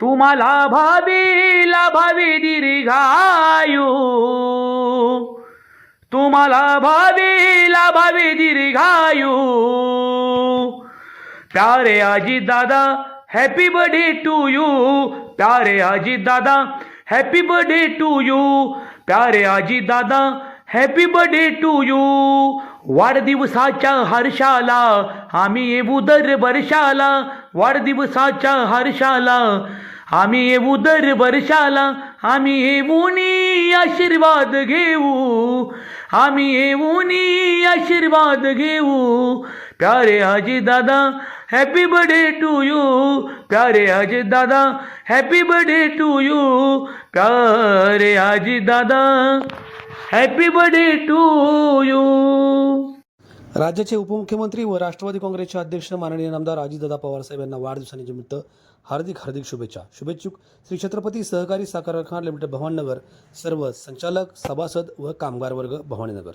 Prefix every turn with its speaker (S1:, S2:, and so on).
S1: तुम्हाला भावीला भावी दीर्घायू। तुम्हाला भावी दीर्घायू। प्यारे Ajit Dada happy birthday to you प्यारे Ajit Dada happy birthday to you प्यारे Ajit Dada happy birthday to you वाढदिवसाच्या हर्षाला, आम्ही येऊ दर वर्षाला. वाढदिवसाच्या हर्षाला, आम्ही येऊ दर वर्षाला. आम्ही येऊनी आशीर्वाद घेऊ. आम्ही येऊनी आशीर्वाद घेऊ. प्यारे Ajit Dada happy birthday to you प्यारे Ajit Dada happy birthday to you प्यारे Ajit Dada. Happy birthday to you
S2: राज्याचे उपमुख्यमंत्री व राष्ट्रवादी काँग्रेसचे अध्यक्ष माननीय नामदार अजितदादा पवारसाहेब यांना वाढदिवसानिमित्त हार्दिक हार्दिक शुभेच्छा. शुभेच्छुक श्री छत्रपती सहकारी साखर कारखाना लिमिटेड भवाननगर सर्व संचालक सभासद व कामगार वर्ग भवानीनगर.